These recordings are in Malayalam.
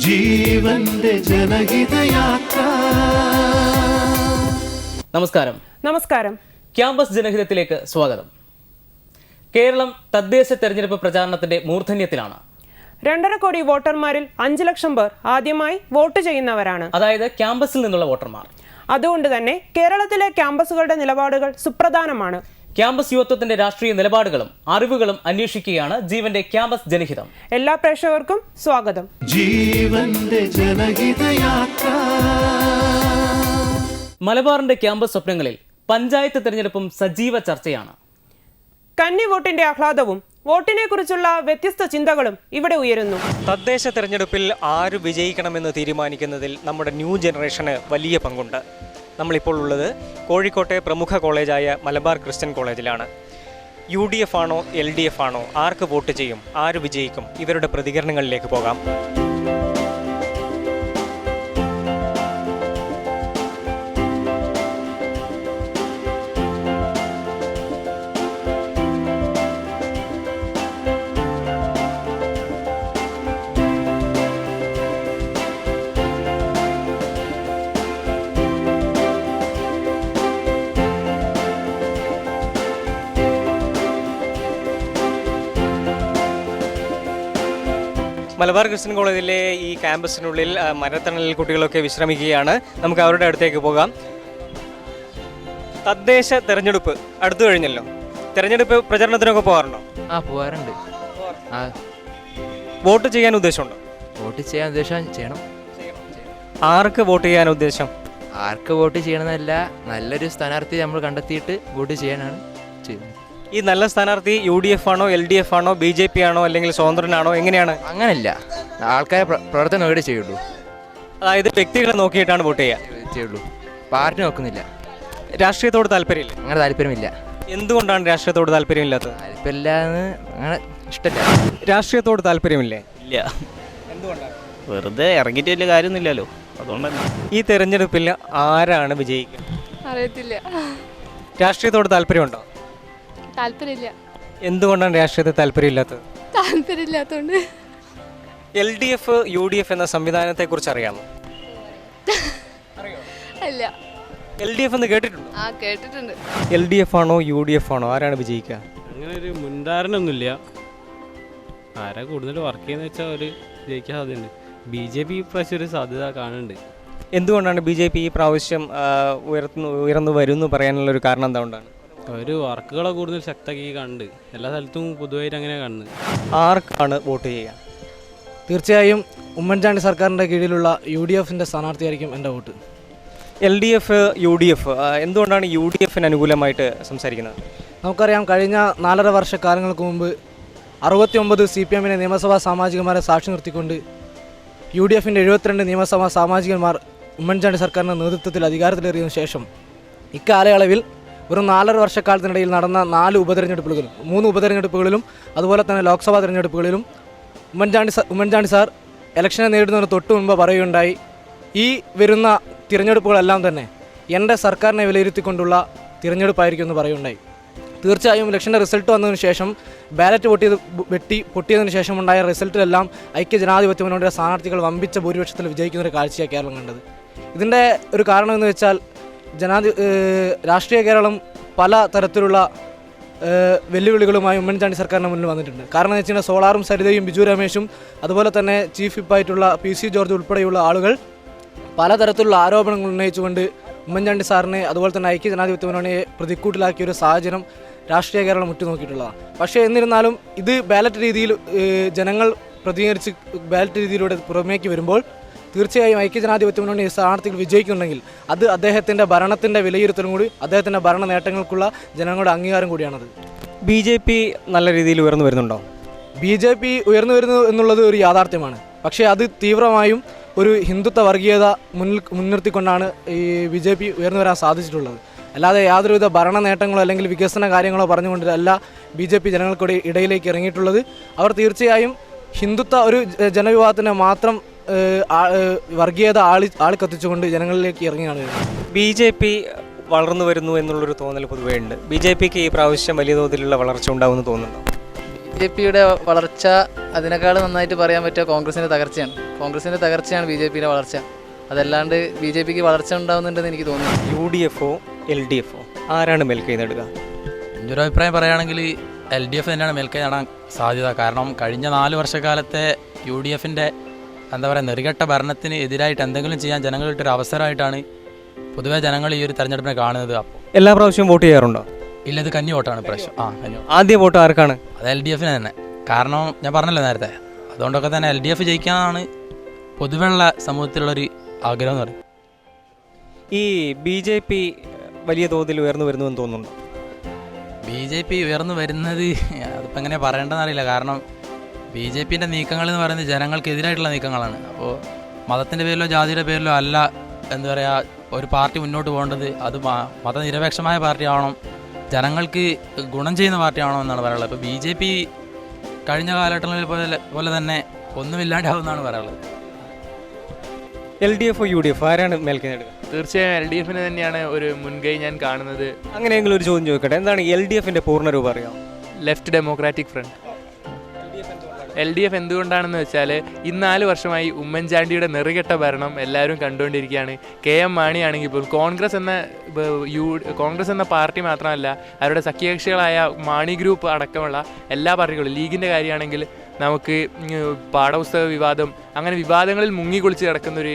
ജീവന്റെ ജനഹിതയാത്ര. നമസ്കാരം. നമസ്കാരം. ക്യാമ്പസ് ജനഹിതത്തിലേക്ക് സ്വാഗതം. കേരളം തദ്ദേശ തെരഞ്ഞെടുപ്പ് പ്രചാരണത്തിന്റെ മൂർധന്യത്തിലാണ്. രണ്ടര കോടി വോട്ടർമാരിൽ അഞ്ച് ലക്ഷം പേർ ആദ്യമായി വോട്ട് ചെയ്യുന്നവരാണ്. അതായത് ക്യാമ്പസിൽ നിന്നുള്ള വോട്ടർമാർ. അതുകൊണ്ട് തന്നെ കേരളത്തിലെ ക്യാമ്പസുകളുടെ നിലപാടുകൾ സുപ്രധാനമാണ്. ക്യാമ്പസ് യുവത്വത്തിന്റെ രാഷ്ട്രീയ നിലപാടുകളും അറിവുകളും അന്വേഷിക്കുകയാണ് ജീവന്റെ ക്യാമ്പസ് ജനഹിതം. എല്ലാ പ്രേക്ഷകർക്കും സ്വാഗതം. ജീവന്റെ ജനഹിതയാത്ര. മലബാറിന്റെ ക്യാമ്പസ് സ്വപ്നങ്ങളിൽ പഞ്ചായത്ത് തിരഞ്ഞെടുപ്പും സജീവ ചർച്ചയാണ്. കന്നി വോട്ടിന്റെ ആഹ്ലാദവും വോട്ടിനെ കുറിച്ചുള്ള വ്യത്യസ്ത ചിന്തകളും ഇവിടെ ഉയരുന്നു. തദ്ദേശ തെരഞ്ഞെടുപ്പിൽ ആര് വിജയിക്കണമെന്ന് തീരുമാനിക്കുന്നതിൽ നമ്മുടെ ന്യൂ ജനറേഷന് വലിയ പങ്കുണ്ട്. നമ്മളിപ്പോൾ ഉള്ളത് കോഴിക്കോട്ടെ പ്രമുഖ കോളേജായ മലബാർ ക്രിസ്ത്യൻ കോളേജിലാണ്. യു ഡി എഫ് ആണോ എൽ ഡി എഫ് ആണോ ആർക്ക് വോട്ട് ചെയ്യും ആര് വിജയിക്കും ഇവരുടെ പ്രതികരണങ്ങളിലേക്ക് പോകാം. മലബാർ ക്രിസ്ത്യൻ കോളേജിലെ ഈ ക്യാമ്പസിനുള്ളിൽ മരത്തണലിൽ കുട്ടികളൊക്കെ വിശ്രമിക്കുകയാണ്. നമുക്ക് അവരുടെ അടുത്തേക്ക് പോകാം. തദ്ദേശ തെരഞ്ഞെടുപ്പ് അടുത്തു കഴിഞ്ഞല്ലോ. തെരഞ്ഞെടുപ്പ് പ്രചരണത്തിനൊക്കെ പോകാറുണ്ടോ? ആ പോകാറുണ്ട്. ആ. വോട്ട് ചെയ്യാൻ ഉദ്ദേശമുണ്ടോ? വോട്ട് ചെയ്യാൻ ഉദ്ദേശം ചെയ്യണം. ആർക്ക് വോട്ട് ചെയ്യാൻ ഉദ്ദേശം? ആർക്ക് വോട്ട് ചെയ്യണമെന്നല്ല നല്ലൊരു സ്ഥാനാർത്ഥി നമ്മൾ കണ്ടെത്തിയിട്ട് വോട്ട് ചെയ്യാനാണ്. ഈ നല്ല സ്ഥാനാർത്ഥി യു ഡി എഫ് ആണോ എൽ ഡി എഫ് ആണോ ബി ജെ പി ആണോ അല്ലെങ്കിൽ സ്വതന്ത്രനാണോ എങ്ങനെയാണ്? അങ്ങനല്ല. ആൾക്കാരെ പ്ര- പ്രവർത്തനം ഇവിടെ ചെയ്യുള്ളൂ. അതായത് വ്യക്തികളെ നോക്കിയിട്ടാണ് വോട്ട് ചെയ്യുക. ചെയ്യുള്ളൂ. പാർട്ടി നോക്കുന്നില്ല. രാഷ്ട്രീയത്തോട് താല്പര്യമില്ല? അങ്ങനെ താല്പര്യമില്ല. എന്തുകൊണ്ടാണ് രാഷ്ട്രീയത്തോട് താല്പര്യമില്ലാത്തത്? താല്പര്യമില്ലാന്ന് അങ്ങനെ ഇഷ്ടമില്ല രാഷ്ട്രീയത്തോട് താല്പര്യമില്ലേ? ഇല്ല. എന്തുകൊണ്ടാണ്? വെറുതെ ഇറങ്ങിയിട്ട് വലിയ കാര്യമൊന്നുമില്ലല്ലോ. അതുകൊണ്ടന്നെ ഈ തെരഞ്ഞെടുപ്പിൽ ആരാണ് വിജയിക്കുക? അറിയത്തില്ല. രാഷ്ട്രീയത്തോട് താല്പര്യമുണ്ടോ? താല്പര്യമില്ല. എന്തുകൊണ്ടാണ് രാഷ്ട്രീയത്തിൽ താല്പര്യമില്ലാത്തത്? താല്പര്യമില്ലാത്തോണ്ട്. L D F U D F എന്ന സംവിധാനത്തെ കുറിച്ച് അറിയാമോ അല്ല എൽ ഡി എഫ് എന്ന് കേട്ടിട്ടുണ്ടോ? ആ കേട്ടിട്ടുണ്ട്. എൽ ഡി എഫ് ആണോ യു ഡി എഫ് ആണോ? ആരാണ് വിജയിക്കുക? അങ്ങനെ ഒരു മുൻധാരണയൊന്നുമില്ല. ആരാ കൂടുതൽ വർക്ക് ചെയ്യുന്ന വെച്ചാൽ ഒരു ജയിക്കാൻ സാധ്യതയുണ്ട്. ബി ജെ പി ഇപ്രാവശ്യം ഒരു സാധ്യത കാണുന്നുണ്ട്. എന്തുകൊണ്ടാണ് ബി ജെ പി ഈ പ്രാവശ്യം ഉയർന്നു ഉയർന്നു വരുന്നു പറയാനുള്ള ഒരു കാരണം എന്തുകൊണ്ടാണ് അവർ വർക്കുകളെ കൂടുതൽ ശക്തമാക്കി കണ്ട്. എല്ലാ സ്ഥലത്തും പൊതുവായിട്ട് അങ്ങനെ കാണുന്നത് ആർക്കാണ് വോട്ട് ചെയ്യുക? തീർച്ചയായും ഉമ്മൻചാണ്ടി സർക്കാരിന്റെ കീഴിലുള്ള യു ഡി എഫിന്റെ സ്ഥാനാർത്ഥിയായിരിക്കും എന്റെ vote. L D F U D F എന്തുകൊണ്ടാണ് യു ഡി എഫിന് അനുകൂലമായിട്ട് സംസാരിക്കുന്നത്? നമുക്കറിയാം കഴിഞ്ഞ നാലര വർഷക്കാലങ്ങൾക്ക് മുമ്പ് അറുപത്തി ഒമ്പത് സി പി എമ്മിനെ നിയമസഭാ സാമാജികന്മാരെ സാക്ഷി നിർത്തിക്കൊണ്ട് യു ഡി എഫിന്റെ എഴുപത്തിരണ്ട് നിയമസഭാ സാമാജികന്മാർ ഉമ്മൻചാണ്ടി സർക്കാരിന്റെ നേതൃത്വത്തിൽ അധികാരത്തിലേറിയതിനു ശേഷം ഇക്കാലയളവിൽ വെറും നാലര വർഷക്കാലത്തിനിടയിൽ നടന്ന നാല് ഉപതെരഞ്ഞെടുപ്പുകളിലും മൂന്ന് ഉപതെരഞ്ഞെടുപ്പുകളിലും അതുപോലെ തന്നെ ലോക്സഭാ തെരഞ്ഞെടുപ്പുകളിലും ഉമ്മൻചാണ്ടി സാർ ഉമ്മൻചാണ്ടി സാർ ഇലക്ഷനെ നേരിടുന്നതിന് തൊട്ട് മുമ്പ് പറയുകയുണ്ടായി ഈ വരുന്ന തിരഞ്ഞെടുപ്പുകളെല്ലാം തന്നെ എന്റെ സർക്കാരിനെ വിലയിരുത്തിക്കൊണ്ടുള്ള തിരഞ്ഞെടുപ്പായിരിക്കും എന്ന് പറയുകയുണ്ടായി. തീർച്ചയായും ഇലക്ഷന്റെ റിസൾട്ട് വന്നതിന് ശേഷം ബാലറ്റ് പൊട്ടിയത് വെട്ടി പൊട്ടിയതിന് ശേഷം ഉണ്ടായ റിസൾട്ടിലെല്ലാം ഐക്യ ജനാധിപത്യ മുന്നോട്ടിയുടെ സ്ഥാനാർത്ഥികൾ വമ്പിച്ച ഭൂരിപക്ഷത്തിൽ വിജയിക്കുന്ന ഒരു കാഴ്ചയാണ് കേരളം കണ്ടത്. ഇതിന്റെ ഒരു കാരണം എന്ന് വെച്ചാൽ ജനാധി രാഷ്ട്രീയ കേരളം പല തരത്തിലുള്ള വെല്ലുവിളികളുമായി ഉമ്മൻചാണ്ടി സർക്കാരിന് മുന്നിൽ വന്നിട്ടുണ്ട്. കാരണം എന്ന് വെച്ചാൽ സോളാറും സരിതയും ബിജു രമേശും അതുപോലെ തന്നെ ചീഫ് വിപ്പായിട്ടുള്ള പി സി ജോർജ് ഉൾപ്പെടെയുള്ള ആളുകൾ പലതരത്തിലുള്ള ആരോപണങ്ങൾ ഉന്നയിച്ചുകൊണ്ട് ഉമ്മൻചാണ്ടി സാറിനെ അതുപോലെ തന്നെ ഐക്യ ജനാധിപത്യ മുന്നണിയെ പ്രതിക്കൂട്ടിലാക്കിയ ഒരു സാഹചര്യം രാഷ്ട്രീയ കേരളം ഉറ്റുനോക്കിയിട്ടുള്ളതാണ്. പക്ഷേ എന്നിരുന്നാലും ഇത് ബാലറ്റ് രീതിയിൽ ജനങ്ങൾ പ്രതികരിച്ച് ബാലറ്റ് രീതിയിലൂടെ പുറമേക്ക് വരുമ്പോൾ തീർച്ചയായും ഐക്യജനാധിപത്യ മുന്നണി സ്ഥാനാർത്ഥികൾ വിജയിക്കുന്നുണ്ടെങ്കിൽ അത് അദ്ദേഹത്തിന്റെ ഭരണത്തിന്റെ വിലയിരുത്തലും കൂടി അദ്ദേഹത്തിന്റെ ഭരണ നേട്ടങ്ങൾക്കുള്ള ജനങ്ങളുടെ അംഗീകാരം കൂടിയാണത്. ബി ജെ പി നല്ല രീതിയിൽ ഉയർന്നു വരുന്നുണ്ടോ? ബി ജെ പി ഉയർന്നു വരുന്നു എന്നുള്ളത് ഒരു യാഥാർത്ഥ്യമാണ്. പക്ഷേ അത് തീവ്രമായും ഒരു ഹിന്ദുത്വ വർഗീയത മുന്നിൽ മുൻനിർത്തിക്കൊണ്ടാണ് ഈ ബി ജെ പി ഉയർന്നു വരാൻ സാധിച്ചിട്ടുള്ളത്. അല്ലാതെ യാതൊരുവിധ ഭരണ നേട്ടങ്ങളോ അല്ലെങ്കിൽ വികസന കാര്യങ്ങളോ പറഞ്ഞുകൊണ്ടല്ല ബി ജെ പി ജനങ്ങൾക്കൂടി ഇടയിലേക്ക് ഇറങ്ങിയിട്ടുള്ളത്. അവർ തീർച്ചയായും ഹിന്ദുത്വ ഒരു ജനവിഭാഗത്തിന് മാത്രം വർഗീയത ആളി ആളി കത്തിച്ചുകൊണ്ട് ജനങ്ങളിലേക്ക് ഇറങ്ങിയാണ്. ബി ജെ പി വളർന്നു വരുന്നു എന്നുള്ളൊരു തോന്നൽ പൊതുവേ ഉണ്ട് ബി ജെ പിക്ക് ഈ പ്രാവശ്യം വലിയ തോതിലുള്ള വളർച്ച ഉണ്ടാവുമെന്ന് തോന്നുന്നുണ്ടോ? ജെ പിയുടെ വളർച്ച അതിനേക്കാൾ നന്നായിട്ട് പറയാൻ പറ്റുക കോൺഗ്രസിന്റെ തകർച്ചയാണ്. കോൺഗ്രസിന്റെ തകർച്ചയാണ് ബി ജെ പിയുടെ വളർച്ച. അതല്ലാണ്ട് ബി ജെ പിക്ക് വളർച്ച ഉണ്ടാവുന്നുണ്ടെന്ന് എനിക്ക് തോന്നുന്നു യു ഡി എഫോ എൽ ഡി എഫോ ആരാണ് മേൽക്കൈ നേടുക? എന്റെ ഒരു അഭിപ്രായം പറയുകയാണെങ്കിൽ എൽ ഡി എഫ് തന്നെയാണ് മേൽക്കൈ നേടാൻ സാധ്യത. കാരണം കഴിഞ്ഞ നാല് വർഷക്കാലത്തെ യു ഡി എഫിന്റെ എന്താ പറയുക നെറികെട്ട ഭരണത്തിന് എതിരായിട്ട് എന്തെങ്കിലും ചെയ്യാൻ ജനങ്ങളിട്ടൊരു അവസരമായിട്ടാണ് പൊതുവെ ജനങ്ങൾ ഈ ഒരു തെരഞ്ഞെടുപ്പിനെ കാണുന്നത്. അപ്പോൾ എല്ലാ പ്രാവശ്യവും വോട്ട് ചെയ്യാറുണ്ടോ? ഇല്ല ഇത് കന്നി വോട്ടാണ് പ്രാവശ്യം ആ കന്നി വോട്ട്. ആദ്യ വോട്ട് ആർക്കാണ്? അത് എൽ ഡി എഫിന് തന്നെ. കാരണം ഞാൻ പറഞ്ഞല്ലോ നേരത്തെ അതുകൊണ്ടൊക്കെ തന്നെ എൽ ഡി എഫ് ജയിക്കാനാണ് പൊതുവെയുള്ള സമൂഹത്തിലുള്ളൊരു ആഗ്രഹം എന്ന് പറയുന്നത് ഈ ബി ജെ പി വലിയ തോതിൽ ഉയർന്നു വരുന്നുവെന്ന് തോന്നുന്നുണ്ടോ? ബി ജെ പി ഉയർന്നു വരുന്നത് അതിപ്പോൾ എങ്ങനെ പറയേണ്ടതെന്ന് അറിയില്ല. കാരണം ബി ജെ പിന്റെ നീക്കങ്ങൾ എന്ന് പറയുന്നത് ജനങ്ങൾക്കെതിരായിട്ടുള്ള നീക്കങ്ങളാണ്. അപ്പോൾ മതത്തിന്റെ പേരിലോ ജാതിയുടെ പേരിലോ അല്ല എന്താ പറയുക ഒരു പാർട്ടി മുന്നോട്ട് പോകേണ്ടത് അത് മതനിരപേക്ഷമായ പാർട്ടി ആവണം ജനങ്ങൾക്ക് ഗുണം ചെയ്യുന്ന പാർട്ടി ആവണം എന്നാണ് പറയാനുള്ളത്. ഇപ്പോൾ ബി ജെ പി കഴിഞ്ഞ കാലഘട്ടങ്ങളിൽ പോലെ പോലെ തന്നെ ഒന്നുമില്ലാണ്ടാവുമെന്നാണ് പറയാനുള്ളത്. L D F U D F ആരാണ് മേൽക്കൈ തീർച്ചയായും എൽ ഡി എഫിന് തന്നെയാണ് ഒരു മുൻകൈ ഞാൻ കാണുന്നത്. അങ്ങനെയെങ്കിലും ഒരു ചോദ്യം ചോദിക്കട്ടെ എന്താണ് എൽ ഡി എഫിന്റെ പൂർണ രൂപം അറിയാം left democratic front. L D F എന്തുകൊണ്ടാണെന്ന് വെച്ചാൽ ഈ നാല് വർഷമായി ഉമ്മൻചാണ്ടിയുടെ നെറുകെട്ട ഭരണം എല്ലാവരും കണ്ടുകൊണ്ടിരിക്കുകയാണ്. കെ എം മാണിയാണെങ്കിൽ പോലും കോൺഗ്രസ് എന്ന യു കോൺഗ്രസ് എന്ന പാർട്ടി മാത്രമല്ല അവരുടെ സഖ്യകക്ഷികളായ മാണി ഗ്രൂപ്പ് അടക്കമുള്ള എല്ലാ പാർട്ടികളും ലീഗിന്റെ കാര്യമാണെങ്കിൽ നമുക്ക് പാഠപുസ്തക വിവാദം അങ്ങനെ വിവാദങ്ങളിൽ മുങ്ങിക്കുളിച്ച് കിടക്കുന്നൊരു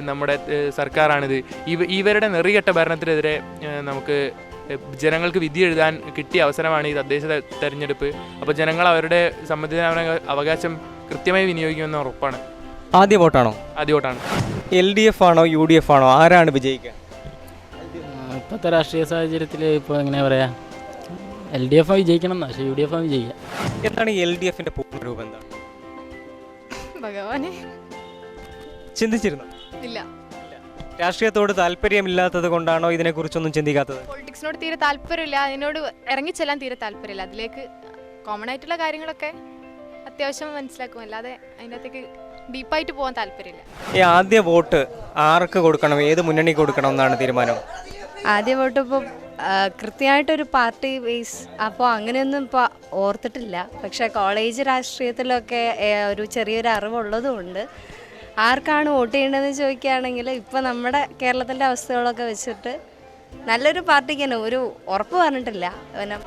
നമ്മുടെ സർക്കാരാണിത്. ഇവ ഇവരുടെ നെറികെട്ട ഭരണത്തിനെതിരെ നമുക്ക് ജനങ്ങൾക്ക് വിധി എഴുതാൻ കിട്ടിയ അവസരമാണ് ഈ തദ്ദേശ തെരഞ്ഞെടുപ്പ്. അപ്പോൾ ജനങ്ങൾ അവരുടെ സമ്മതിദാന അവകാശം കൃത്യമായി വിനിയോഗിക്കുമെന്ന് ഉറപ്പാണ്. ആദ്യ വോട്ടാണോ? ആദ്യ വോട്ടാണ്. എൽ ഡി എഫ് ആണോ യു ഡി എഫ് ആണോ? ആരാണ് വിജയിക്കുക? ഇപ്പോഴത്തെ രാഷ്ട്രീയ സാഹചര്യത്തിൽ ഇപ്പോൾ എങ്ങനെയാ പറയാ? എൽ ഡി എഫ് വിജയിക്കണം എന്നാ പക്ഷേ യു ഡി എഫ് വിജയിക്കുക. എന്താണ് എൽ ഡി എഫിന്റെ പൂർണ രൂപം എന്താണ്? ഭഗവാനെ. ചിന്തിച്ചിരുന്നു? ഇല്ല. രാഷ്ട്രീയത്തോട് താല്പര്യമില്ലാത്തത് കൊണ്ടാണോ ഇതിനെക്കുറിച്ചൊന്നും ചിന്തിക്കാത്തത്? പൊളിറ്റിക്സിനോട് തീരെ താല്പര്യമില്ല. അതിനോട് ഇറങ്ങിച്ചെല്ലാൻ തീരെ താല്പര്യമില്ല. അതിലേക്ക് കോമൺ ആയിട്ടുള്ള കാര്യങ്ങളൊക്കെ അത്യാവശ്യം മനസ്സിലാക്കും. അല്ലാതെ അതിനകത്തേക്ക് ഡീപ്പായിട്ട് പോകാൻ താല്പര്യമില്ല. ഈ ആദ്യ വോട്ട് ആർക്ക് കൊടുക്കണം? ഏത് മുന്നണി കൊടുക്കണം എന്നാണ് തീരുമാനം? ആദ്യ വോട്ട് ഇപ്പോൾ കൃത്യമായിട്ടൊരു പാർട്ടി ബേസ്. അപ്പോൾ അങ്ങനെയൊന്നും ഇപ്പോൾ ഓർത്തിട്ടില്ല. പക്ഷേ കോളേജ് രാഷ്ട്രീയത്തിലൊക്കെ ഒരു ചെറിയൊരു അറിവുള്ളതുകൊണ്ട് ആർക്കാണ് വോട്ട് ചെയ്യേണ്ടതെന്ന് ചോദിക്കുകയാണെങ്കിൽ ഇപ്പോൾ നമ്മുടെ കേരളത്തിന്റെ അവസ്ഥകളൊക്കെ വെച്ചിട്ട് നല്ലൊരു പാർട്ടിക്ക് തന്നെ ഒരു ഉറപ്പ് പറഞ്ഞിട്ടില്ല.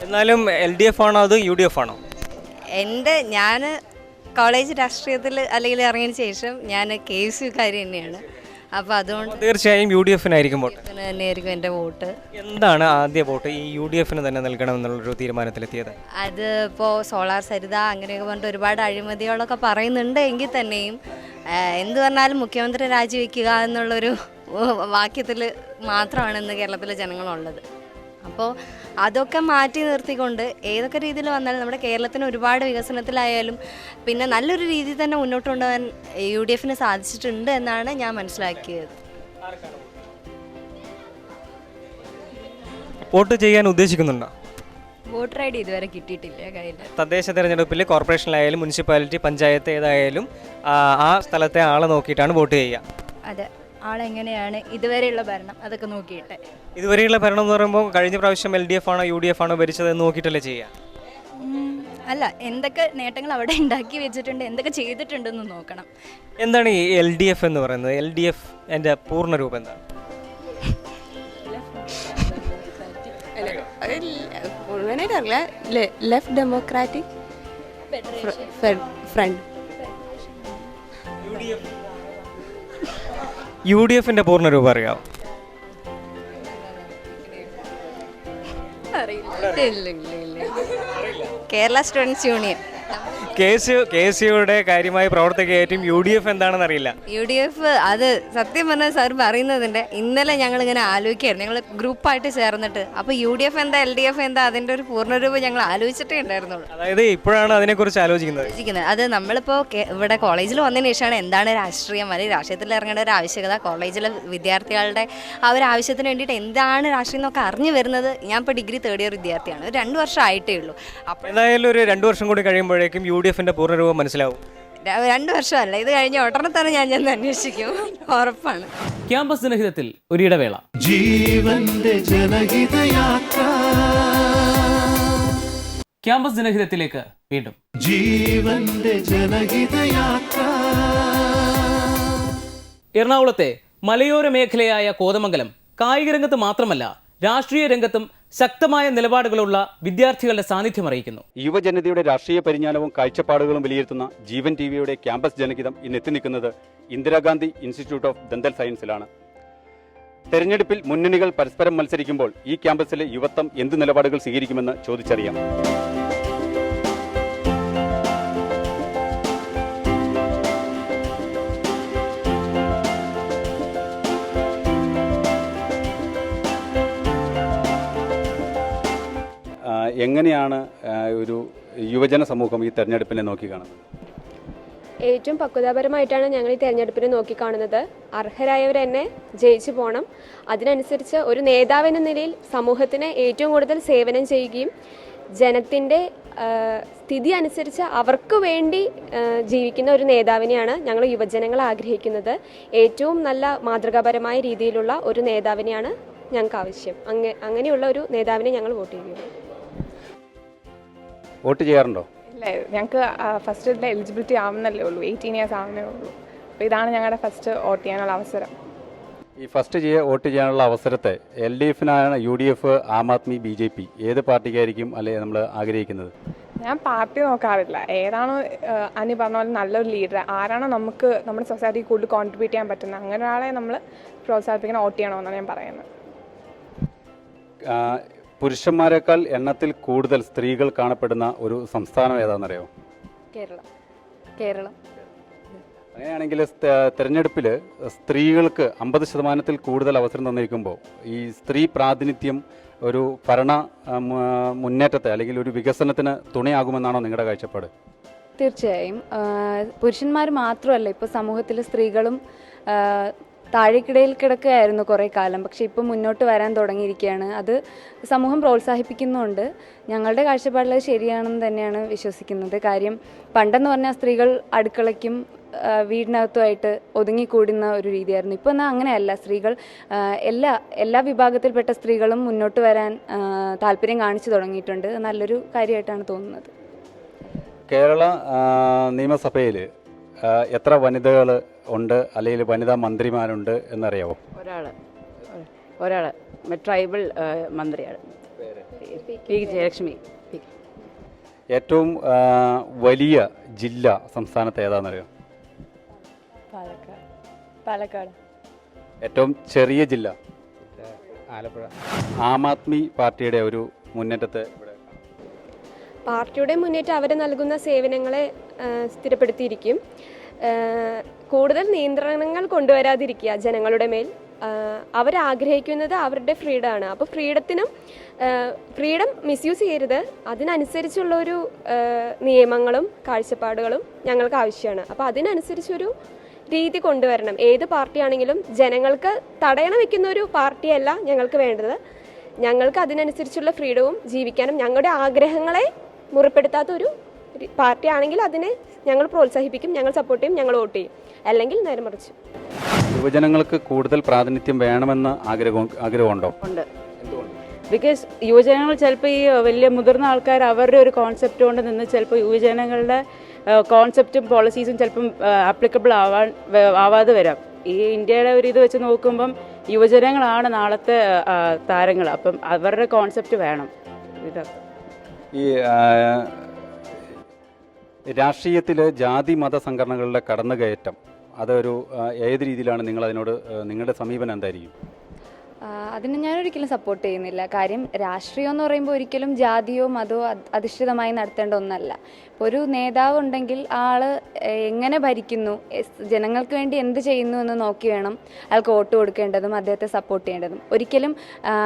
എന്നാലും എൽ ഡി എഫ് ആണോ അത് യു ഡി എഫ് ആണോ? എന്റെ ഞാൻ കോളേജ് രാഷ്ട്രീയത്തിൽ അല്ലെങ്കിൽ ഇറങ്ങിയതിന് ശേഷം ഞാൻ കെ എസ് യുക്കാരി തന്നെയാണ്. അപ്പോൾ അതുകൊണ്ട് തീർച്ചയായും യു ഡി എഫിനായിരിക്കും വോട്ട്. ഇതിന് തന്നെയായിരിക്കും എന്റെ വോട്ട്. എന്താണ് ആദ്യ വോട്ട് ഈ യു ഡി എഫിന് തന്നെ നൽകണം എന്നുള്ളൊരു തീരുമാനത്തിലെത്തിയത്? അത് ഇപ്പോ സോളാർ സരിത അങ്ങനെയൊക്കെ പറഞ്ഞിട്ട് ഒരുപാട് അഴിമതികളൊക്കെ പറയുന്നുണ്ട് എങ്കിൽ തന്നെയും ആ, എന്ത് പറഞ്ഞാലും മുഖ്യമന്ത്രി രാജിവെക്കുക എന്നുള്ളൊരു വാക്യത്തിൽ മാത്രമാണ് ഇന്ന് കേരളത്തിലെ ജനങ്ങളുള്ളത്. അപ്പോൾ അതൊക്കെ മാറ്റി നിർത്തിക്കൊണ്ട് ഏതൊക്കെ രീതിയിൽ വന്നാലും നമ്മുടെ കേരളത്തിന് ഒരുപാട് വികസനത്തിലായാലും പിന്നെ നല്ലൊരു രീതിയിൽ തന്നെ മുന്നോട്ട് കൊണ്ടുപോകാൻ യു ഡി എഫിന് സാധിച്ചിട്ടുണ്ട് എന്നാണ് ഞാൻ മനസ്സിലാക്കിയത്. വോട്ട് ചെയ്യാൻ ഉദ്ദേശിക്കുന്നുണ്ടോ? വോട്ടർ ഐ ഡി ഇതുവരെ കിട്ടിയിട്ടില്ല കയ്യിൽ തദ്ദേശ തെരഞ്ഞെടുപ്പിൽ കോർപ്പറേഷനിലായാലും മുനിസിപ്പാലിറ്റി പഞ്ചായത്ത് ഏതായാലും ആ, ആ സ്ഥലത്തെ ആളെ നോക്കിയിട്ടാണ് വോട്ട് ചെയ്യുക. അതെ. ആളെങ്ങനെയാണ് ഇതുവരെയുള്ള ഭരണം? അതൊക്കെ നോക്കിയിട്ട്. ഇതുവരെയുള്ള ഭരണം എന്ന് പറയുമ്പോൾ കഴിഞ്ഞ പ്രാവശ്യം എൽ ഡി എഫ് ആണോ യു ഡി എഫ് ആണോ ഭരിച്ചത് എന്ന് നോക്കിയിട്ടല്ലേ ചെയ്യുക? അല്ല എന്തൊക്കെ നേട്ടങ്ങൾ അവിടെ ഉണ്ടാക്കി വെച്ചിട്ടുണ്ട് എന്തൊക്കെ ചെയ്തിട്ടുണ്ടെന്ന് നോക്കണം. എന്താണ് ഈ എൽ ഡി എഫ് എന്ന് പറയുന്നത്? എൽ ഡി എഫ് എന്റെ പൂർണ രൂപം എന്താണ്? മുഴുവനായിട്ട് അറിയില്ല left democratic front. U D എഫിന്റെ പൂർണ രൂപം അറിയാമോ Kerala students union. K S U K കാര്യമായി പ്രവർത്തിക്കുകയായിട്ടും യു ഡി എഫ് എന്താണെന്ന് അറിയില്ല. യു ഡി എഫ് അത് സത്യം പറഞ്ഞാൽ സാർ പറയുന്നതിന്റെ ഇന്നലെ ഞങ്ങൾ ഇങ്ങനെ ആലോചിക്കായിരുന്നു ഞങ്ങൾ ഗ്രൂപ്പായിട്ട് ചേർന്നിട്ട്. അപ്പോൾ യു ഡി എഫ് എന്താ എൽ ഡി എഫ് എന്താ അതിന്റെ ഒരു പൂർണരൂപം ഞങ്ങൾ ആലോചിച്ചിട്ടേ ഉണ്ടായിരുന്നുള്ളൂ. അതായത് ഇപ്പോഴാണ് അതിനെക്കുറിച്ച് ആലോചിക്കുന്നത്. ആലോചിക്കുന്നത്. അത് നമ്മളിപ്പോൾ ഇവിടെ കോളേജിൽ വന്നതിന് ശേഷമാണ് എന്താണ് രാഷ്ട്രീയം? അല്ലെങ്കിൽ രാഷ്ട്രീയത്തിൽ ഇറങ്ങേണ്ട ഒരു ആവശ്യകത കോളേജിലെ വിദ്യാർത്ഥികളുടെ ആ ഒരു ആവശ്യത്തിന് വേണ്ടിയിട്ട് എന്താണ് രാഷ്ട്രീയം എന്നൊക്കെ അറിഞ്ഞു വരുന്നത് ഞാൻ ഇപ്പോൾ ഡിഗ്രി തേർഡ് ഇയർ വിദ്യാർത്ഥിയാണ്. ഒരു രണ്ട് വർഷം ആയിട്ടേ ഉള്ളൂ. അപ്പോൾ എന്തായാലും ഒരു രണ്ടു വർഷം കൂടി കഴിയുമ്പോഴേക്കും യു ഡി എഫിന്റെ പൂർണ രൂപം മനസ്സിലാവും. രണ്ടു രണ്ട് വർഷമല്ല ഇത് കഴിഞ്ഞ ഉടനെ തന്നെ ഞാൻ ചെന്ന് അന്വേഷിക്കും. ഉറപ്പാണ്. ക്യാമ്പസ് ജനഹിതത്തിൽ ഒരിടവേള. ജീവന്റെ ജനഹിതയാത്ര. ക്യാമ്പസ് ജനഹിതത്തിലേക്ക് വീണ്ടും. ജീവന്റെ ജനഹിതയാത്ര. എറണാകുളത്തെ മലയോര മേഖലയായ കോതമംഗലം കായിക രംഗത്ത് മാത്രമല്ല രാഷ്ട്രീയ രംഗത്തും ശക്തമായ നിലപാടുകളുള്ള വിദ്യാർത്ഥികളുടെ സാന്നിധ്യം അറിയിക്കുന്നു. യുവജനതയുടെ രാഷ്ട്രീയ പരിജ്ഞാനവും കാഴ്ചപ്പാടുകളും വിലയിരുത്തുന്ന ജീവൻ ടി വിയുടെ ക്യാമ്പസ് ജനഹിതം ഇന്ന് എത്തി നിൽക്കുന്നത് ഇന്ദിരാഗാന്ധി ഇൻസ്റ്റിറ്റ്യൂട്ട് ഓഫ് ദന്തൽ സയൻസിലാണ്. തെരഞ്ഞെടുപ്പിൽ മുന്നണികൾ പരസ്പരം മത്സരിക്കുമ്പോൾ ഈ ക്യാമ്പസിലെ യുവത്വം എന്ത് നിലപാടുകൾ സ്വീകരിക്കുമെന്ന് ചോദിച്ചറിയാം. എങ്ങനെയാണ് ഒരു യുവജന സമൂഹം ഈ തെരഞ്ഞെടുപ്പിനെ നോക്കിക്കാണുന്നത് ഏറ്റവും പക്വതാപരമായിട്ടാണ് ഞങ്ങൾ ഈ തെരഞ്ഞെടുപ്പിനെ നോക്കിക്കാണുന്നത് അർഹരായവർ തന്നെ ജയിച്ചു പോകണം അതിനനുസരിച്ച് ഒരു നേതാവ് എന്ന നിലയിൽ സമൂഹത്തിന് ഏറ്റവും കൂടുതൽ സേവനം ചെയ്യുകയും ജനത്തിന്റെ സ്ഥിതി അനുസരിച്ച് അവർക്ക് വേണ്ടി ജീവിക്കുന്ന ഒരു നേതാവിനെയാണ് ഞങ്ങൾ യുവജനങ്ങൾ ആഗ്രഹിക്കുന്നത്. ഏറ്റവും നല്ല മാതൃകാപരമായ രീതിയിലുള്ള ഒരു നേതാവിനെയാണ് ഞങ്ങൾക്ക് ആവശ്യം. അങ്ങനെയുള്ള ഒരു നേതാവിനെ ഞങ്ങൾ വോട്ട് ചെയ്യുകയുള്ളൂ. വോട്ട് ചെയ്യാറുണ്ടോ? ഇല്ല ഞങ്ങൾക്ക് ഫസ്റ്റ് ഇതിൽ എലിജിബിലിറ്റി ആവുന്നല്ലേ ഉള്ളൂ. എയ്റ്റീൻ ഇയേഴ്സ് ആവുന്നേ ഉള്ളൂ. അപ്പോൾ ഇതാണ് ഞങ്ങളുടെ ഫസ്റ്റ് വോട്ട് ചെയ്യാനുള്ള അവസരം. ഈ ഫസ്റ്റ് ചെയ്യ വോട്ട് ചെയ്യാനുള്ള അവസരത്തെ L D എഫിനാണ് U D F Aam Aadmi B J P ഏത് പാർട്ടിക്കായിരിക്കും അല്ലെ നമ്മൾ ആഗ്രഹിക്കുന്നത്? ഞാൻ പാർട്ടി നോക്കാറില്ല. ഏതാണോ അനി പറഞ്ഞ പോലെ നല്ലൊരു ലീഡർ ആരാണോ നമുക്ക് നമ്മുടെ സൊസൈറ്റിക്ക് കൂടുതൽ കോൺട്രിബ്യൂട്ട് ചെയ്യാൻ പറ്റുന്നത് അങ്ങനെ ഒരാളെ നമ്മൾ പ്രോത്സാഹിപ്പിക്കണം വോട്ട് ചെയ്യണമെന്നാണ് ഞാൻ പറയുന്നത്. പുരുഷന്മാരെക്കാൾ എണ്ണത്തിൽ കൂടുതൽ സ്ത്രീകൾ കാണപ്പെടുന്ന ഒരു സംസ്ഥാനം ഏതാണെന്നറിയോ? കേരളം. കേരളം. അങ്ങനെയാണെങ്കിൽ തെരഞ്ഞെടുപ്പിൽ സ്ത്രീകൾക്ക് അമ്പത് ശതമാനത്തിൽ കൂടുതൽ അവസരം തന്നിരിക്കുമ്പോൾ ഈ സ്ത്രീ പ്രാതിനിധ്യം ഒരു ഭരണ മുന്നേറ്റത്തെ അല്ലെങ്കിൽ ഒരു വികസനത്തിന് തുണയാകുമെന്നാണോ നിങ്ങളുടെ കാഴ്ചപ്പാട്? തീർച്ചയായും. പുരുഷന്മാർ മാത്രമല്ല ഇപ്പോൾ സമൂഹത്തിൽ സ്ത്രീകളും താഴേക്കിടയിൽ കിടക്കുകയായിരുന്നു കുറേ കാലം. പക്ഷേ ഇപ്പോൾ മുന്നോട്ട് വരാൻ തുടങ്ങിയിരിക്കുകയാണ്. അത് സമൂഹം പ്രോത്സാഹിപ്പിക്കുന്നുണ്ട്. ഞങ്ങളുടെ കാഴ്ചപ്പാടിൽ ശരിയാണെന്ന് തന്നെയാണ് വിശ്വസിക്കുന്നത്. കാര്യം പണ്ടെന്ന് പറഞ്ഞാൽ സ്ത്രീകൾ അടുക്കളയ്ക്കും വീടിനകത്തുമായിട്ട് ഒതുങ്ങിക്കൂടുന്ന ഒരു രീതിയായിരുന്നു. ഇപ്പോൾ എന്നാൽ അങ്ങനെയല്ല. സ്ത്രീകൾ എല്ലാ എല്ലാ വിഭാഗത്തിൽപ്പെട്ട സ്ത്രീകളും മുന്നോട്ട് വരാൻ താല്പര്യം കാണിച്ചു തുടങ്ങിയിട്ടുണ്ട്. നല്ലൊരു കാര്യമായിട്ടാണ് തോന്നുന്നത്. കേരള നിയമസഭയിൽ എത്ര വനിതകൾ ഉണ്ട് അല്ലെങ്കിൽ വനിതാ മന്ത്രിമാരുണ്ട് എന്നറിയാവോ? ഒരാൾ ഒരാൾ ട്രൈബൽ മന്ത്രിയാണ്. പി ജയലക്ഷ്മി. ഏറ്റവും വലിയ ജില്ല സംസ്ഥാനത്ത് ഏതാണെന്നറിയോ പാലക്കാട്. പാലക്കാട്. ഏറ്റവും ചെറിയ ജില്ല. ആലപ്പുഴ. ആം ആദ്മി പാർട്ടിയുടെ ഒരു മുന്നേറ്റത്തെ പാർട്ടിയുടെ മുന്നേറ്റം അവർ നൽകുന്ന സേവനങ്ങളെ സ്ഥിരപ്പെടുത്തിയിരിക്കും. കൂടുതൽ നിയന്ത്രണങ്ങൾ കൊണ്ടുവരാതിരിക്കുക ജനങ്ങളുടെ മേൽ. അവരാഗ്രഹിക്കുന്നത് അവരുടെ ഫ്രീഡമാണ്. അപ്പോൾ ഫ്രീഡത്തിനും ഫ്രീഡം മിസ്യൂസ് ചെയ്യരുത്. അതിനനുസരിച്ചുള്ള ഒരു നിയമങ്ങളും കാഴ്ചപ്പാടുകളും ഞങ്ങൾക്ക് ആവശ്യമാണ്. അപ്പോൾ അതിനനുസരിച്ചൊരു രീതി കൊണ്ടുവരണം. ഏത് പാർട്ടിയാണെങ്കിലും ജനങ്ങൾക്ക് തടയണ വെക്കുന്ന ഒരു പാർട്ടിയല്ല ഞങ്ങൾക്ക് വേണ്ടത്. ഞങ്ങൾക്ക് അതിനനുസരിച്ചുള്ള ഫ്രീഡവും ജീവിക്കാനും ഞങ്ങളുടെ ആഗ്രഹങ്ങളെ മുറിപ്പെടുത്താത്ത ഒരു പാർട്ടിയാണെങ്കിൽ അതിനെ ഞങ്ങൾ പ്രോത്സാഹിപ്പിക്കും ഞങ്ങൾ സപ്പോർട്ട് ചെയ്യും ഞങ്ങൾ വോട്ട് ചെയ്യും. അല്ലെങ്കിൽ നേരെ മറിച്ച്. യുവജനങ്ങൾക്ക് കൂടുതൽ പ്രാതിനിധ്യം വേണമെന്ന് ആഗ്രഹം ആഗ്രഹമുണ്ടോ? ഉണ്ട്. ബിക്കോസ് യുവജനങ്ങൾ ചിലപ്പോൾ ഈ വലിയ മുതിർന്ന ആൾക്കാർ അവരുടെ ഒരു കോൺസെപ്റ്റ് കൊണ്ട് നിന്ന് ചിലപ്പോൾ യുവജനങ്ങളുടെ കോൺസെപ്റ്റും പോളിസീസും ചിലപ്പം ആപ്ലിക്കബിൾ ആവാൻ ആവാതെ വരാം. ഈ ഇന്ത്യയുടെ ഒരു ഇത് വെച്ച് നോക്കുമ്പം യുവജനങ്ങളാണ് നാളത്തെ താരങ്ങൾ. അപ്പം അവരുടെ കോൺസെപ്റ്റ് വേണം. ഇതൊക്കെ ഈ രാഷ്ട്രീയത്തിൽ ജാതി മത സംഘടനകളുടെ കടന്നുകയറ്റം അതൊരു ഏത് രീതിയിലാണ് നിങ്ങൾ അതിനോട് നിങ്ങളുടെ സമീപനം എന്തായിരിക്കും? ആ, ഞാൻ ഒരിക്കലും സപ്പോർട്ട് ചെയ്യുന്നില്ല. കാര്യം രാഷ്ട്രീയം എന്ന് പറയുമ്പോൾ ഒരിക്കലും ജാതിയോ മതമോ അധ് അധിഷ്ഠിതമായി നടത്തേണ്ട ഒന്നല്ല. ഒരു നേതാവ് ഉണ്ടെങ്കിൽ ആൾ എങ്ങനെ ഭരിക്കുന്നു ജനങ്ങൾക്ക് വേണ്ടി എന്ത് ചെയ്യുന്നു എന്ന് നോക്കി വേണം അയാൾക്ക് വോട്ട് കൊടുക്കേണ്ടതും അദ്ദേഹത്തെ സപ്പോർട്ട് ചെയ്യേണ്ടതും. ഒരിക്കലും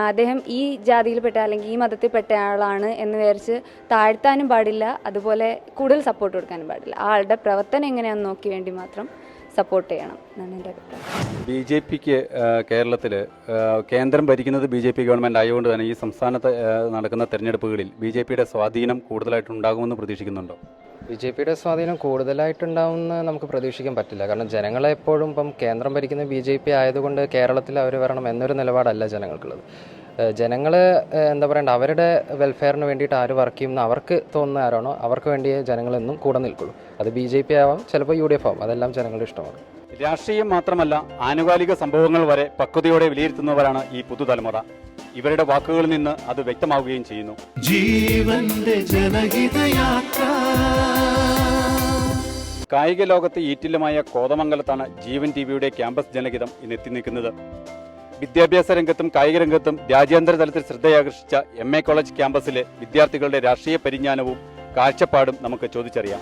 അദ്ദേഹം ഈ ജാതിയിൽപ്പെട്ട അല്ലെങ്കിൽ ഈ മതത്തിൽപ്പെട്ട ആളാണ് എന്ന് വിചാരിച്ച് താഴ്ത്താനും പാടില്ല. അതുപോലെ കൂടുതൽ സപ്പോർട്ട് കൊടുക്കാനും പാടില്ല. ആളുടെ പ്രവർത്തനം എങ്ങനെയാണെന്ന് നോക്കി വേണ്ടി മാത്രം സപ്പോർട്ട് ചെയ്യണം എന്നാണ് എന്റെ അഭിപ്രായം. ബി ജെ പിക്ക് കേരളത്തിൽ കേന്ദ്രം ഭരിക്കുന്നത് ബി ജെ പി ഗവൺമെന്റ് ആയതുകൊണ്ട് തന്നെ ഈ സംസ്ഥാനത്ത് നടക്കുന്ന തെരഞ്ഞെടുപ്പുകളിൽ ബി ജെ പിയുടെ സ്വാധീനം കൂടുതലായിട്ടുണ്ടാകുമെന്ന് പ്രതീക്ഷിക്കുന്നുണ്ടോ? ബി ജെ പിയുടെ സ്വാധീനം കൂടുതലായിട്ടുണ്ടാവുമെന്ന് നമുക്ക് പ്രതീക്ഷിക്കാൻ പറ്റില്ല. കാരണം ജനങ്ങളെ എപ്പോഴും ഇപ്പം കേന്ദ്രം ഭരിക്കുന്ന ബി ജെ പി ആയതുകൊണ്ട് കേരളത്തിൽ അവർ വരണം എന്നൊരു നിലപാടല്ല ജനങ്ങൾക്കുള്ളത്. ജനങ്ങൾ എന്താ പറയണ്ട അവരുടെ വെൽഫെയറിന് വേണ്ടിയിട്ട് ആര് വർക്ക് ചെയ്യുന്ന അവർക്ക് തോന്നുന്ന ആരാണോ അവർക്ക് വേണ്ടിയേ ജനങ്ങളെന്നും കൂടെ നിൽക്കുള്ളൂ. അത് ബി ജെ പി ആവാം ചിലപ്പോൾ യു ഡി എഫ് ആവാം അതെല്ലാം ജനങ്ങളുടെ ഇഷ്ടമാണ്. രാഷ്ട്രീയം മാത്രമല്ല ആനുകാലിക സംഭവങ്ങൾ വരെ പക്വതയോടെ വിലയിരുത്തുന്നവരാണ് ഈ പുതുതലമുറ. ഇവരുടെ വാക്കുകളിൽ നിന്ന് അത് വ്യക്തമാവുകയും ചെയ്യുന്നു. ജീവന്റെ ജനഹിതയാത്ര. കായിക ലോകത്തെ ഈറ്റില്ലമായ കോതമംഗലത്താണ് ജീവൻ ടി വിയുടെ ക്യാമ്പസ് ജനഹിതം ഇന്ന് എത്തി നിൽക്കുന്നത്. വിദ്യാഭ്യാസ രംഗത്തും കായിക രംഗത്തും രാജ്യാന്തര തലത്തിൽ ശ്രദ്ധയാകർഷിച്ച എം എ കോളേജ് ക്യാമ്പസിലെ വിദ്യാർത്ഥികളുടെ രാഷ്ട്രീയ പരിജ്ഞാനവും കാഴ്ചപ്പാടും നമുക്ക് ചോദിച്ചറിയാം.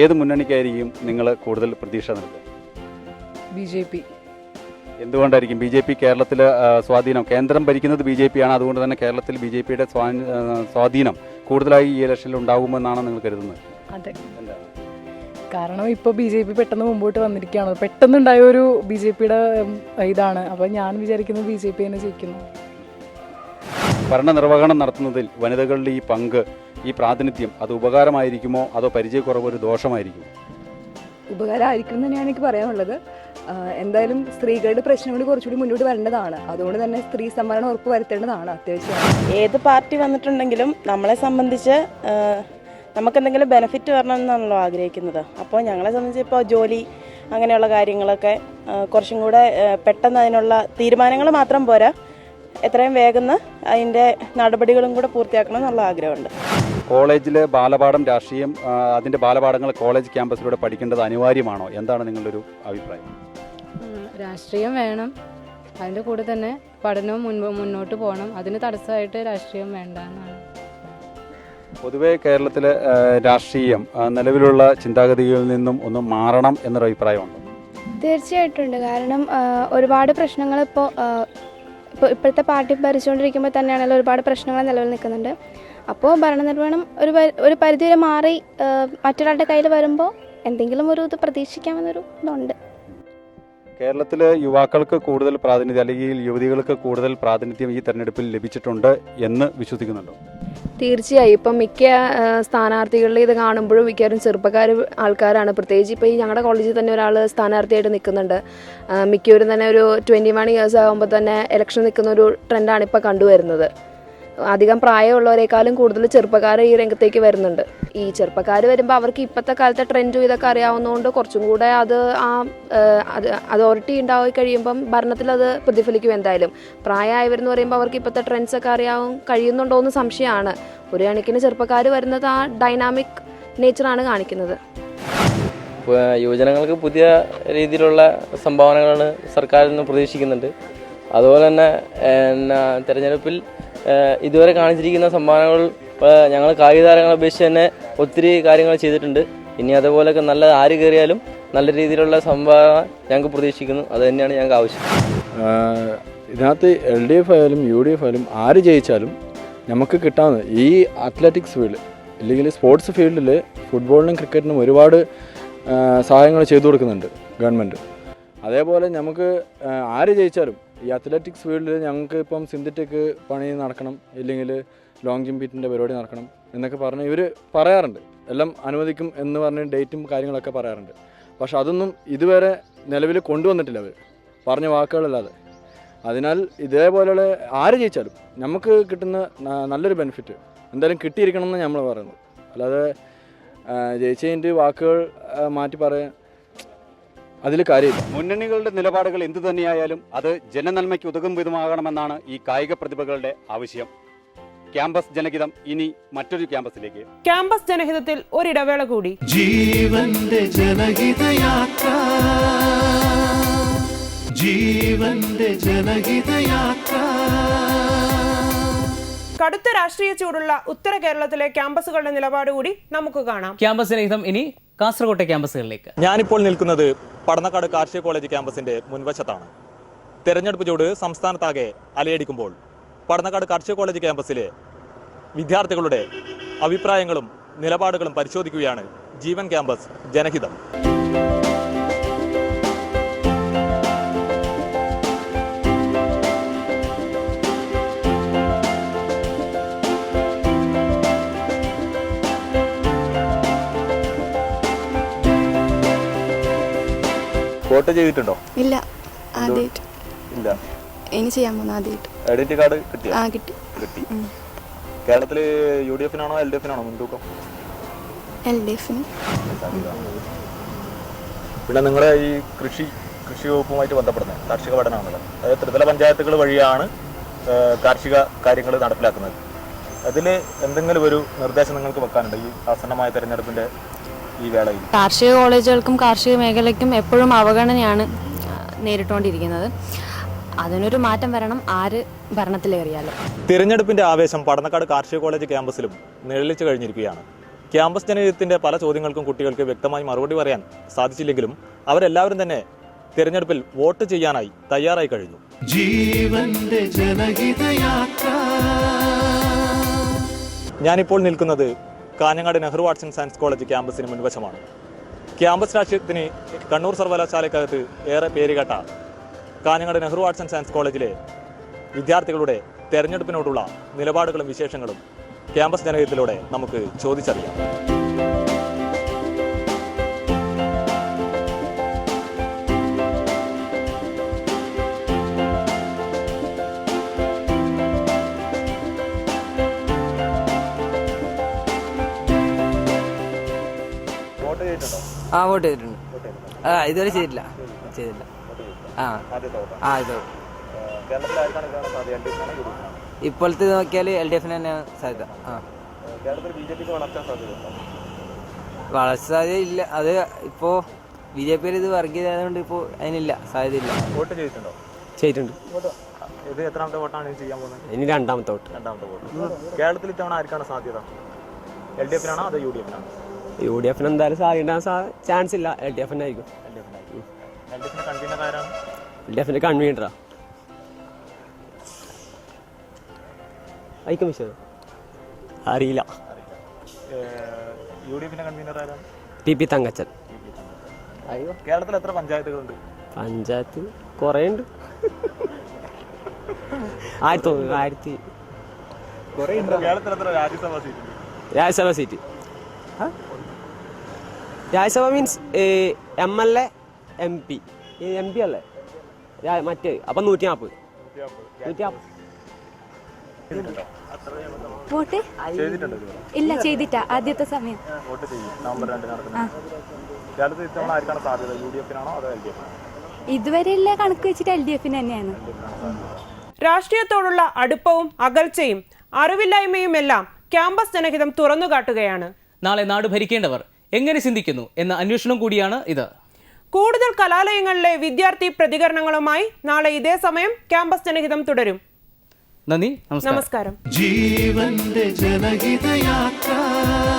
ഏത് മുന്നണിക്കായിരിക്കും നിങ്ങൾ കൂടുതൽ പ്രതീക്ഷ നൽകുക? B J P. എന്തുകൊണ്ടായിരിക്കും? ബി ജെ പി കേരളത്തിൽ സ്വാധീനം കേന്ദ്രം ഭരിക്കുന്നത് ബി ജെ പി ആണ്. അതുകൊണ്ട് തന്നെ കേരളത്തിൽ ബി ജെ പിയുടെ സ്വാധീനം കൂടുതലായി ഈ ഇലക്ഷനിൽ ഉണ്ടാകുമെന്നാണ് നിങ്ങൾ കരുതുന്നത്. അതെ. കാരണം ഇപ്പോൾ ബി ജെ പി പെട്ടെന്ന് മുമ്പോട്ട് വന്നിരിക്കുകയാണ്. പെട്ടെന്നുണ്ടായ ഒരു ബി ജെ പിയുടെ ഇതാണ്. അപ്പോൾ ഞാൻ വിചാരിക്കുന്നത് ബി ജെ പി തന്നെ ജയിക്കുന്നു. ഭരണനിർവഹണം നടത്തുന്നതിൽ വനിതകളുടെ ഈ പങ്ക് ഈ പ്രാതിനിധ്യം അത് ഉപകാരമായിരിക്കുമോ അതോ പരിചയക്കുറവ് ഒരു ദോഷമായിരിക്കും ഉപകാരമായിരിക്കും എന്ന് തന്നെയാണ് എനിക്ക് പറയാനുള്ളത്. എന്തായാലും സ്ത്രീകളുടെ പ്രശ്നങ്ങൾ കുറച്ചുകൂടി മുന്നോട്ട് വരേണ്ടതാണ്. അതുകൊണ്ട് തന്നെ സ്ത്രീ സംവരണം ഉറപ്പ് വരുത്തേണ്ടതാണ് അത്യാവശ്യം ഏത് പാർട്ടി വന്നിട്ടുണ്ടെങ്കിലും നമ്മളെ സംബന്ധിച്ച് നമുക്ക് എന്തെങ്കിലും ബെനിഫിറ്റ് വരണം എന്നാണല്ലോ ആഗ്രഹിക്കുന്നത്. അപ്പോൾ ഞങ്ങളെ സംബന്ധിച്ച് ഇപ്പോൾ ജോലി അങ്ങനെയുള്ള കാര്യങ്ങളൊക്കെ കുറച്ചും കൂടെ പെട്ടെന്ന് അതിനുള്ള തീരുമാനങ്ങൾ മാത്രം പോരാ. എത്രയും വേഗം അതിന്റെ നടപടികളും കൂടെ പൂർത്തിയാക്കണം എന്നുള്ള ആഗ്രഹമുണ്ട്. കോളേജിലെ ബാലപാഠം രാഷ്ട്രീയം അതിന്റെ അതിന്റെ ബാലപാഠങ്ങൾ കോളേജ് ക്യാമ്പസിലൂടെ പഠിക്കേണ്ടത് അനിവാര്യമാണോ? എന്താണ് നിങ്ങളുടെ ഒരു അഭിപ്രായം രാഷ്ട്രീയം വേണം. അതിന്റെ കൂടെ തന്നെ പഠനവും മുൻപ് മുന്നോട്ട് പോകണം. അതിന് തടസ്സമായിട്ട് രാഷ്ട്രീയം വേണ്ട എന്നാണ്. പൊതുവെ കേരളത്തിലെ രാഷ്ട്രീയം നിലവിലുള്ള ചിന്താഗതികളിൽ നിന്നും ഒന്ന് മാറണം എന്നൊരു അഭിപ്രായമുണ്ട് തീർച്ചയായിട്ടുണ്ട് കാരണം ഒരുപാട് പ്രശ്നങ്ങൾ ഇപ്പോൾ ഇപ്പോൾ ഇപ്പോഴത്തെ പാർട്ടി ഭരിച്ചുകൊണ്ടിരിക്കുമ്പോൾ തന്നെയാണല്ലോ ഒരുപാട് പ്രശ്നങ്ങൾ നിലവിൽ നിൽക്കുന്നുണ്ട്. അപ്പോൾ ഭരണനിർവഹണം ഒരു ഒരു പരിധിവരെ മാറി മറ്റൊരാളുടെ കയ്യിൽ വരുമ്പോൾ എന്തെങ്കിലും ഒരു ഇത് പ്രതീക്ഷിക്കാമെന്നൊരു ഇതുണ്ട്. കേരളത്തിൽ യുവാക്കൾക്ക് കൂടുതൽ പ്രാതിനിധ്യം അല്ലെങ്കിൽ യുവതികൾക്ക് കൂടുതൽ പ്രാതിനിധ്യം ഈ തെരഞ്ഞെടുപ്പിൽ ലഭിച്ചിട്ടുണ്ട് എന്ന് വിശ്വസിക്കുന്നുണ്ടോ? തീർച്ചയായും. ഇപ്പം മിക്ക സ്ഥാനാർത്ഥികളിൽ ഇത് കാണുമ്പോഴും മിക്കവാറും ചെറുപ്പക്കാർ ആൾക്കാരാണ്. പ്രത്യേകിച്ച് ഇപ്പോൾ ഈ ഞങ്ങളുടെ കോളേജിൽ തന്നെ ഒരാൾ സ്ഥാനാർത്ഥിയായിട്ട് നിൽക്കുന്നുണ്ട് മിക്കവരും തന്നെ ഒരു ട്വന്റി വൺ ഇയേഴ്സ് ആകുമ്പോൾ തന്നെ ഇലക്ഷൻ നിൽക്കുന്ന ഒരു ട്രെൻഡാണ് ഇപ്പോൾ കണ്ടുവരുന്നത്. അധികം പ്രായമുള്ളവരെക്കാളും കൂടുതൽ ചെറുപ്പക്കാർ ഈ രംഗത്തേക്ക് വരുന്നുണ്ട്. ഈ ചെറുപ്പക്കാർ വരുമ്പോൾ അവർക്ക് ഇപ്പോഴത്തെ കാലത്തെ ട്രെൻഡും ഇതൊക്കെ അറിയാവുന്നതുകൊണ്ട് കുറച്ചും കൂടെ അത് ആ ആ, അത് അതോറിറ്റി ഉണ്ടായി കഴിയുമ്പം ഭരണത്തിൽ അത് പ്രതിഫലിക്കും എന്തായാലും. പ്രായമായവരെന്ന് പറയുമ്പോൾ അവർക്ക് ഇപ്പോഴത്തെ ട്രെൻഡ്സൊക്കെ അറിയാവും കഴിയുന്നുണ്ടോ എന്ന് സംശയമാണ്. ഒരു കണക്കിന് ചെറുപ്പക്കാർ വരുന്നത് ആ ഡൈനാമിക് നേച്ചറാണ് കാണിക്കുന്നത്. യുവജനങ്ങൾക്ക് പുതിയ രീതിയിലുള്ള സംഭാവനകളാണ് സർക്കാരിൽ നിന്ന് പ്രതീക്ഷിക്കുന്നുണ്ട്. അതുപോലെ തന്നെ തിരഞ്ഞെടുപ്പിൽ ഇതുവരെ കാണിച്ചിരിക്കുന്ന സമ്മാനങ്ങൾ ഞങ്ങൾ കായിക താരങ്ങളെ അപേക്ഷിച്ച് തന്നെ ഒത്തിരി കാര്യങ്ങൾ ചെയ്തിട്ടുണ്ട്. ഇനി അതുപോലെയൊക്കെ നല്ല ആര് കയറിയാലും നല്ല രീതിയിലുള്ള സംഭാവന ഞങ്ങൾക്ക് പ്രതീക്ഷിക്കുന്നു. അത് തന്നെയാണ് ഞങ്ങൾക്ക് ആവശ്യം. ഇതിനകത്ത് എൽ ഡി എഫ് ആയാലും യു ഡി എഫ് ആയാലും ആര് ജയിച്ചാലും നമുക്ക് കിട്ടാവുന്ന ഈ അത്ലറ്റിക്സ് ഫീൽഡ് അല്ലെങ്കിൽ സ്പോർട്സ് ഫീൽഡിൽ ഫുട്ബോളിനും ക്രിക്കറ്റിനും ഒരുപാട് സഹായങ്ങൾ ചെയ്തു കൊടുക്കുന്നുണ്ട് ഗവൺമെന്റ് അതേപോലെ നമുക്ക് ആര് ജയിച്ചാലും ഈ അത്ലറ്റിക്സ് ഫീൽഡിൽ ഞങ്ങൾക്ക് ഇപ്പം സിന്തറ്റിക് പണി നടക്കണം ഇല്ലെങ്കിൽ ലോങ് ജിംപീറ്റിന്റെ പരിപാടി നടക്കണം എന്നൊക്കെ പറഞ്ഞ് ഇവർ പറയാറുണ്ട്. എല്ലാം അനുവദിക്കും എന്ന് പറഞ്ഞ് ഡേറ്റും കാര്യങ്ങളൊക്കെ പറയാറുണ്ട്. പക്ഷെ അതൊന്നും ഇതുവരെ നിലവിൽ കൊണ്ടുവന്നിട്ടില്ല അവർ പറഞ്ഞ വാക്കുകളല്ലാതെ. അതിനാൽ ഇതേപോലെയുള്ള ആര് ജയിച്ചാലും നമുക്ക് കിട്ടുന്ന നല്ലൊരു ബെനിഫിറ്റ് എന്തായാലും കിട്ടിയിരിക്കണം എന്ന് നമ്മൾ പറയുന്നു അല്ലാതെ ജയിച്ചതിന്റെ വാക്കുകൾ മാറ്റി പറയാൻ അതിൽ കാര്യമില്ല. മുന്നണികളുടെ നിലപാടുകൾ എന്തു തന്നെയായാലും അത് ജനനന്മയ്ക്ക് ഉതകും വിധമാകണമെന്നാണ് ഈ കായിക പ്രതിഭകളുടെ ആവശ്യം. ക്യാമ്പസ് ജനഹിതം ഇനി മറ്റൊരു ക്യാമ്പസിലേക്ക്. ക്യാമ്പസ് ജനഹിതത്തിൽ ഒരിടവേള കൂടി. ജീവന്റെ ജനഹിതയാത്ര. ജീവന്റെ ജനഹിതയാത്ര. കടുത്ത രാഷ്ട്രീയ ചൂടുള്ള ഉത്തര കേരളത്തിലെ ക്യാമ്പസുകളുടെ നിലപാട് കൂടി നമുക്ക് കാണാം. ക്യാമ്പസ് ജനഹിതം ഇനി കാസർകോട്ടെ ക്യാമ്പസുകളിലേക്ക്. ഞാനിപ്പോൾ നിൽക്കുന്നത് പടന്നക്കാട് കാർഷിക കോളേജ് ക്യാമ്പസിന്റെ മുൻവശത്താണ്. തെരഞ്ഞെടുപ്പ് ചൂട് സംസ്ഥാനത്താകെ അലയടിക്കുമ്പോൾ പടന്നക്കാട് കാർഷിക കോളേജ് ക്യാമ്പസിലെ വിദ്യാർത്ഥികളുടെ അഭിപ്രായങ്ങളും നിലപാടുകളും പരിശോധിക്കുകയാണ് ജീവൻ ക്യാമ്പസ് ജനഹിതം. വോട്ട് ചെയ്തിട്ടുണ്ടോ? ഇല്ല. ആദ്യമായിട്ട് ഇല്ല. ഇനി ചെയ്യാൻ പോകുന്ന ആദ്യമായിട്ട് ഐഡന്റിറ്റി കാർഡ് കിട്ടിയോ? ആ കിട്ടി. കിട്ടി. കേരളത്തിൽ യു ഡി എഫിനാണോ എൽ ഡി എഫിനാണോ മുൻതൂക്കം? എൽ ഡി എഫിന്. പിന്നെ നിങ്ങളെ ഈ കൃഷി കൃഷി വകുപ്പുമായിട്ട് ബന്ധപ്പെടുന്നത് കാർഷിക പഠനമാണല്ലോ. അതായത് ത്രിതല പഞ്ചായത്തുകൾ വഴിയാണ് കാർഷിക കാര്യങ്ങൾ നടപ്പിലാക്കുന്നത്. അതിൽ എന്തെങ്കിലും ഒരു നിർദ്ദേശം നിങ്ങൾക്ക് വെക്കാനുണ്ട്? ഈ ആസന്നമായ തെരഞ്ഞെടുപ്പിന്റെ ഈ വേളയിൽ? കാർഷിക കോളേജുകൾക്കും കാർഷിക മേഖലയ്ക്കും എപ്പോഴും അവഗണനയാണ് നേരിട്ടുകൊണ്ടിരിക്കുന്നത് അതിനൊരു മാറ്റം വരണം ആര് ഭരണത്തിലേറിയാലും. തിരഞ്ഞെടുപ്പിന്റെ ആവേശം പടന്നക്കാട് കാർഷിക കോളേജ് ക്യാമ്പസിലും നിഴലിച്ചു കഴിഞ്ഞിരിക്കുകയാണ്. ക്യാമ്പസ് ജനഹിതത്തിന്റെ പല ചോദ്യങ്ങൾക്കും കുട്ടികൾക്ക് വ്യക്തമായി മറുപടി പറയാൻ സാധിച്ചില്ലെങ്കിലും അവരെല്ലാവരും തന്നെ തിരഞ്ഞെടുപ്പിൽ വോട്ട് ചെയ്യാനായി തയ്യാറായി കഴിഞ്ഞു. ജീവന്റെ ജനഹിതയാത്ര. ഞാനിപ്പോൾ നിൽക്കുന്നത് Kanhangad Nehru arts and science college ക്യാമ്പസിന് മുൻവശമാണ്. ക്യാമ്പസ് രാഷ്ട്രീയത്തിന് കണ്ണൂർ സർവകലാശാലയ്ക്കകത്ത് ഏറെ പേരുകേട്ട Kanhangad Nehru arts and science കോളേജിലെ വിദ്യാർത്ഥികളുടെ തെരഞ്ഞെടുപ്പിനോടുള്ള നിലപാടുകളും വിശേഷങ്ങളും ക്യാമ്പസ് ജനകീയത്തിലൂടെ നമുക്ക് ചോദിച്ചറിയാം. വോട്ട് ചെയ്തിട്ടുണ്ട് ആ ഇതുവരെ ചെയ്തില്ല ചെയ്തില്ല ആ. ആ ഇത്. ഇപ്പോഴത്തെ നോക്കിയാൽ എൽ ഡി എഫിന് തന്നെയാണ് സാധ്യത. ആ. വളർച്ച സാധ്യത ഇല്ല. അത് ഇപ്പോ ബി ജെ പിയിൽ ഇത് വർഗീയതായതുകൊണ്ട് ഇപ്പോൾ അതിനില്ല. സാധ്യതയില്ല. വോട്ട് ചെയ്തിട്ടുണ്ടോ? ചെയ്തിട്ടുണ്ട്. ഇത് എത്രാമത്തെ വോട്ടാണ് ചെയ്യാൻ പോകുന്നത്? ഇനി രണ്ടാമത്തെ വോട്ട്. രണ്ടാമത്തെ വോട്ട്. കേരളത്തിൽ ഇത്തവണ ആർക്കാണ് സാധ്യത? എൽ ഡി എഫിനാണോ അതോ യു ഡി എഫിനാണോ? യു ഡി എഫിന് എന്തായാലും സാധ്യത ചാൻസ് ഇല്ല. എൽ ഡി എഫിന് ആയിരിക്കും. എൽ ഡി എഫിന്റെ കൺവീനറാ അയക്കും വിശ്വം. അറിയില്ല. ആരാണ് പി തങ്കച്ചൻ. കേരളത്തിൽ എത്ര പഞ്ചായത്തുകളുണ്ട്? പഞ്ചായത്ത് കുറേ ഉണ്ട് ആയിരത്തി ആയിരത്തി കേരളത്തിൽ എത്ര Rajya Sabha seat? Rajya Sabha seat. Rajya Sabha means M L A M P. M P അല്ലേ? മറ്റേ അപ്പം നൂറ്റി നാൽപ്പത് നൂറ്റി വോട്ട്? ഇല്ല ചെയ്തിട്ട. ആദ്യത്തെ സമയം. വോട്ട് ചെയ്യും. നവംബർ രണ്ടിന് നടക്കുന്നത് കേരളത്തിൽ ഇത്തവണ ആർക്കാണ് സാധ്യത? യു ഡി എഫിനാണോ അതോ എൽ ഡി ഇതുവരെയുള്ള കണക്ക് വെച്ചിട്ട് എൽ ഡി എഫിന് തന്നെയാണ്. രാഷ്ട്രീയത്തോടുള്ള അടുപ്പവും അകൽച്ചയും അറിവില്ലായ്മയുമെല്ലാം ക്യാമ്പസ് ജനഹിതം തുറന്നുകാട്ടുകയാണ്. നാളെ നാട് ഭരിക്കേണ്ടവർ എങ്ങനെ ചിന്തിക്കുന്നു എന്ന അന്വേഷണം കൂടിയാണ് ഇത്. കൂടുതൽ കലാലയങ്ങളിലെ വിദ്യാർത്ഥി പ്രതികരണങ്ങളുമായി നാളെ ഇതേ സമയം ക്യാമ്പസ് ജനഹിതം തുടരും. നന്ദി നമസ്കാരം. നമസ്കാരം. ജീവന്റെ ജനഹിതയാത്ര.